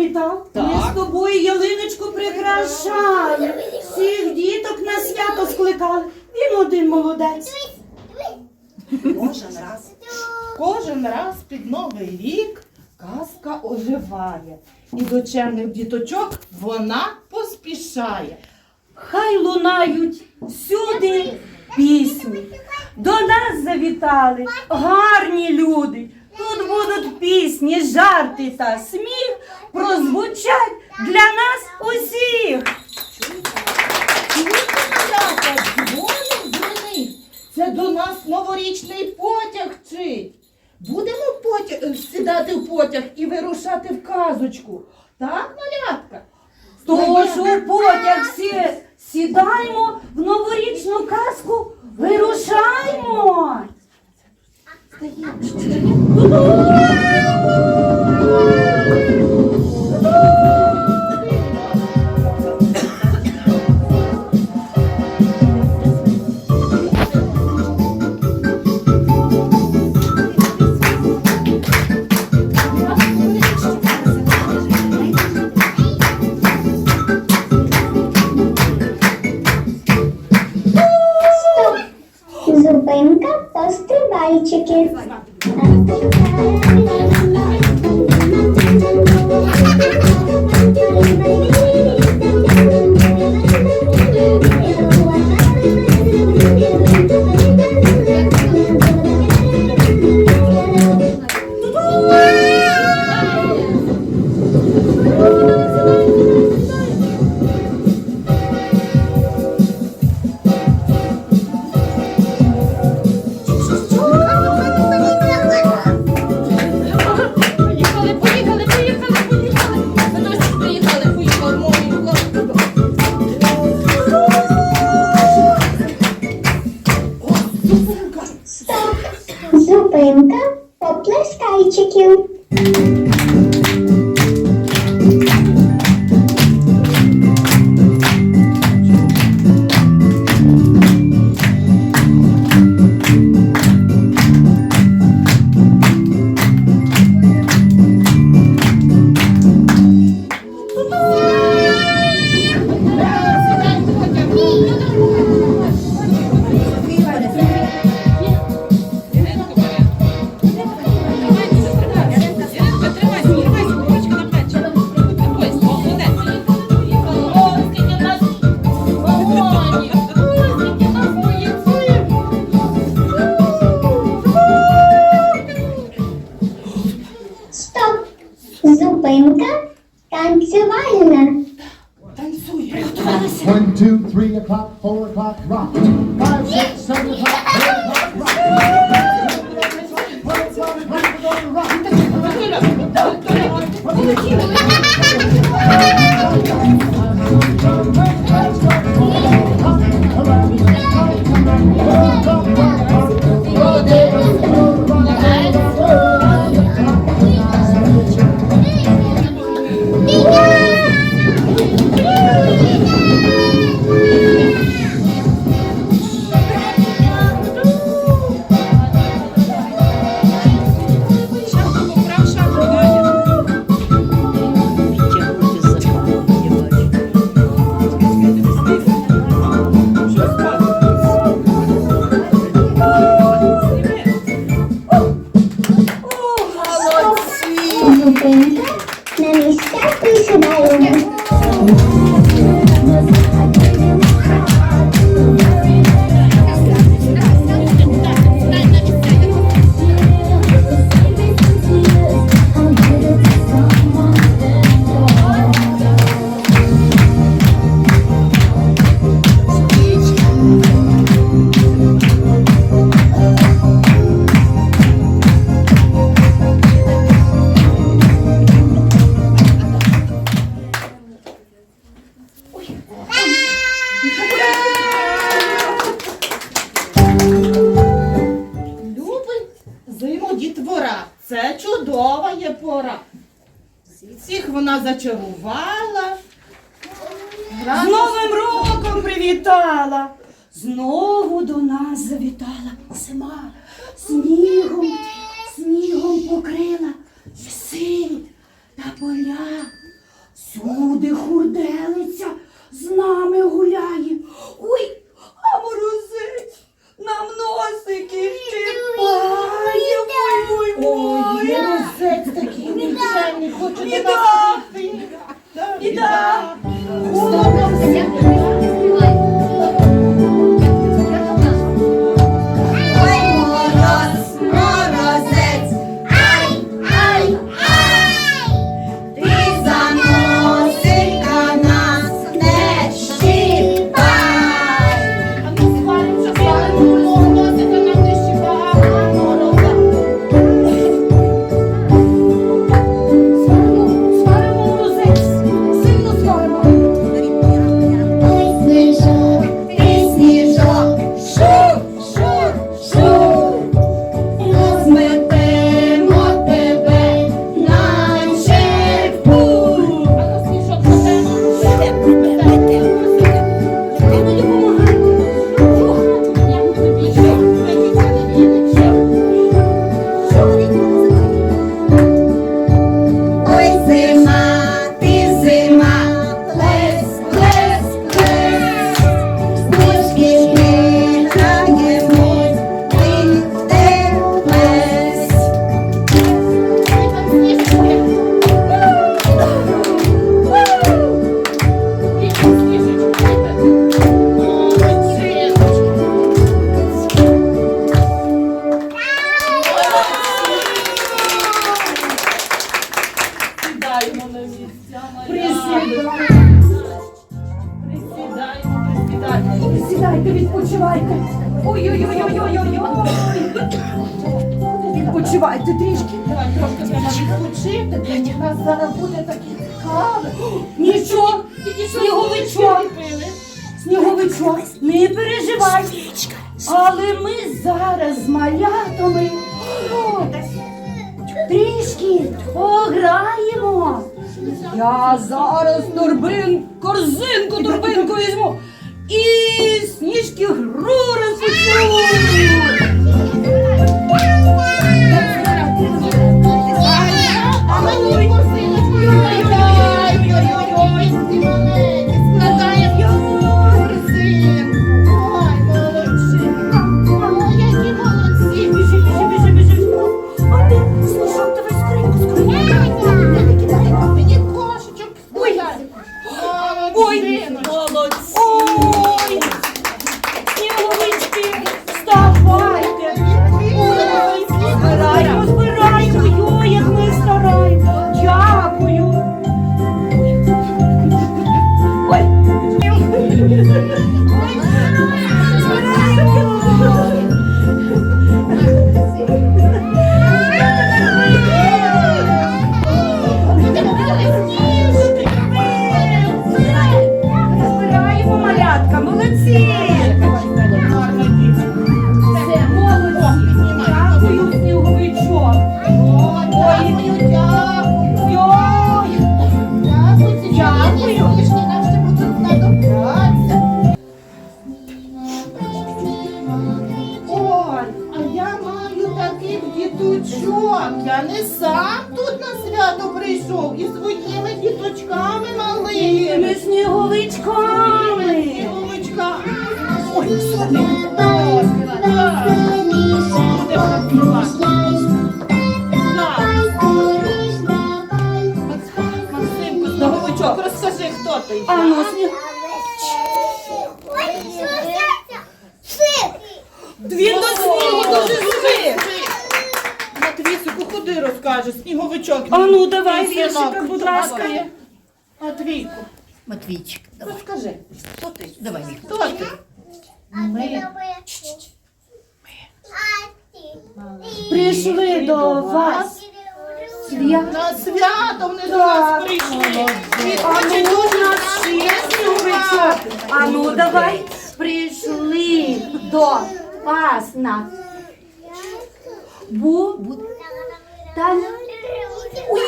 все. Так. Ми з тобою ялиночку прикрашали. Всіх діток на свято скликали. Він один молодець. Кожен раз. Кожен раз під Новий рік казка оживає. І до чемних діточок вона поспішає. Хай лунають всюди пісні. До нас завітали гарні люди. Тут будуть пісні, жарти та сміх прозвучать для нас усіх. Чуєте, малята, дзвоник дзвонить. Це до нас новорічний потяг чить. Будемо потяг, е, сідати в потяг і вирушати в казочку. Так, малятка? Тож у потяг всі сідаємо в новорічну казку, ఇంకా first boy chicken Всіх вона зачарувала. З Новим роком привітала. Знову до нас завітала зима. Снігом, снігом покрила ліси та поля. Всюди хурделиця з нами гуляє. Ой, а морозець нам носики щипає. Ой, ой, Ой, ой. морозець такий нічайний, хоче до нас прийти. Да, Біда! Присідайте. Присідаємо, присідаємо. Відпочивайте. Ой-ой-ой-ой-ой-ой. Відпочивайте трішки. Давай трошки треба відпочити, у нас зараз буде такий кави. Нічого, сніговичок, сніговичок, не переживай. Але ми зараз з малятами трішки пограємо. Я зараз турбин, корзинку, турбинку візьму і сніжки гру розпочну. Ой. Максимку, Сніговичок, розкажи, хто ти. А ну. Він до снігу дуже куди розкаже? Сніговичок. А ну, давай віршика, будь ласка. Матвійку, Матвійчик, свято. На свято вони до нас прийшли. І хоче дуже нас працювати. А ну, ну давай прийшли до пасна. Бу, бу, та, ой,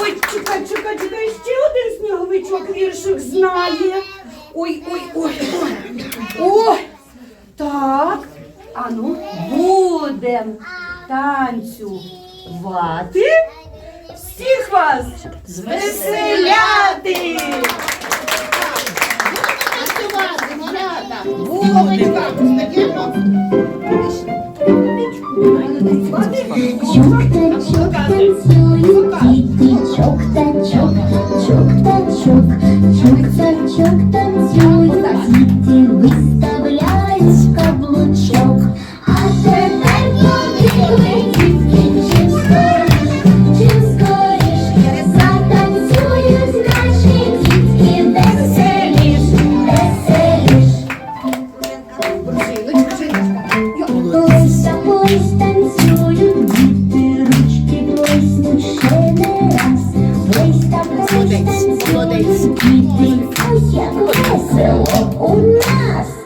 Ой, чекай, чекай, чекай, ще один сніговичок віршик знає. Ой, ой, ой, ой. Ой. Так. ну, будем танцювати. Всіх вас звеселяти! Будемо танцювати, молодець. Дивіться, як весело у нас.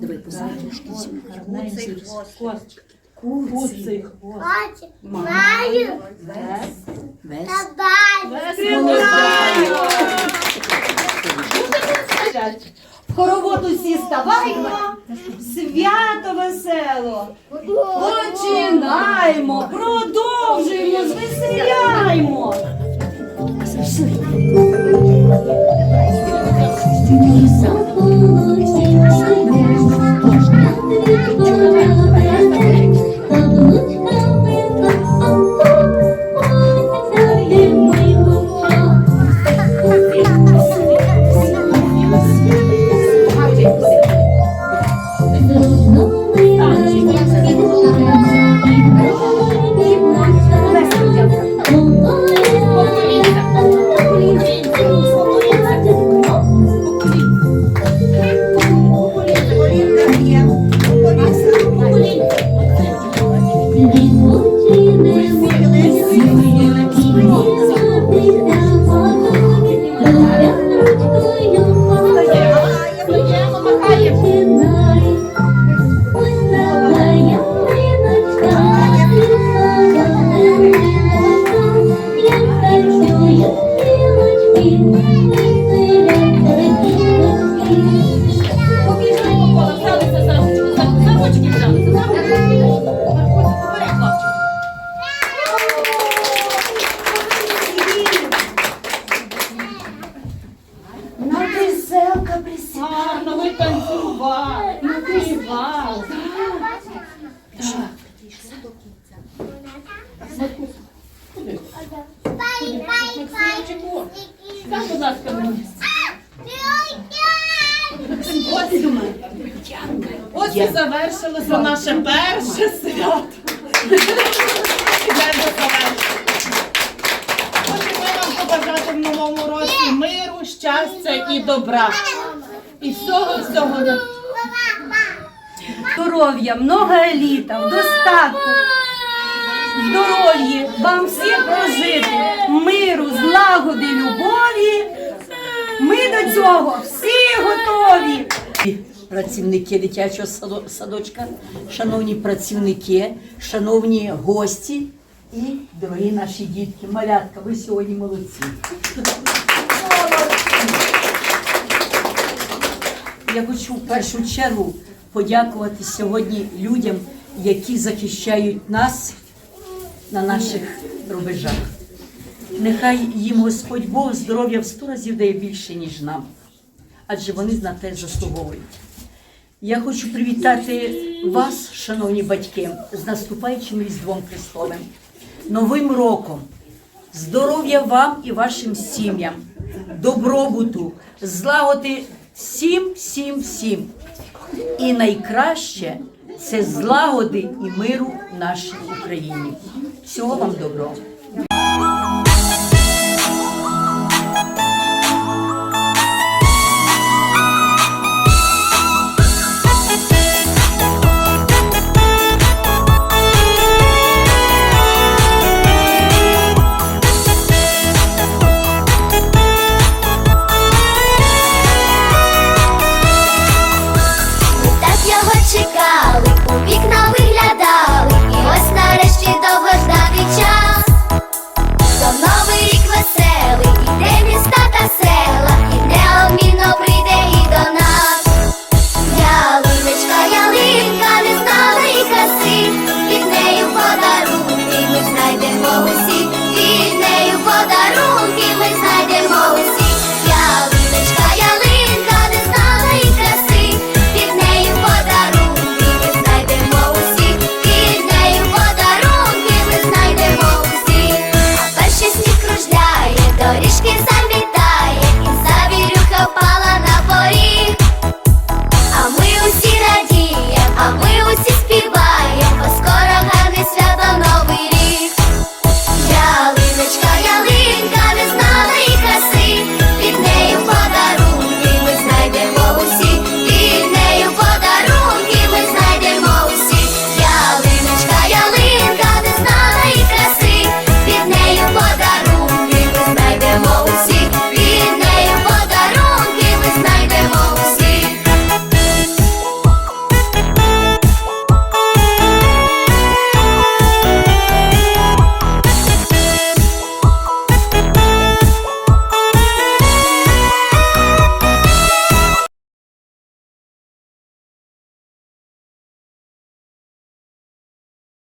Диви, посадочки. Куций хвост. Куций хвост. Маю. Вес. Вес. Хоровод усі ставаймо, свято весело. Починаємо, продовжуємо, звеселяймо. Thank you. Thank you. Ось і завершилося наше перше свято. Хочемо вам побажати в новому році миру, щастя і добра. І всього всього. Здоров'я, много літа, в достатку, здоров'я, вам всім прожити, миру, злагоди, любові. Ми до цього всі готові. Працівники дитячого садочка, шановні працівники, шановні гості і дорогі наші дітки. Малятка, ви сьогодні молодці. Я хочу в першу чергу подякувати сьогодні людям, які захищають нас на наших рубежах. Нехай їм Господь Бог здоров'я в сто разів дає більше, ніж нам, адже вони на те заслуговують. Я хочу привітати вас, шановні батьки, з наступаючим Різдвом Христовим, Новим роком, здоров'я вам і вашим сім'ям, добробуту, злагоди всім, всім, всім. І найкраще це злагоди і миру нашій Україні. Всього вам доброго.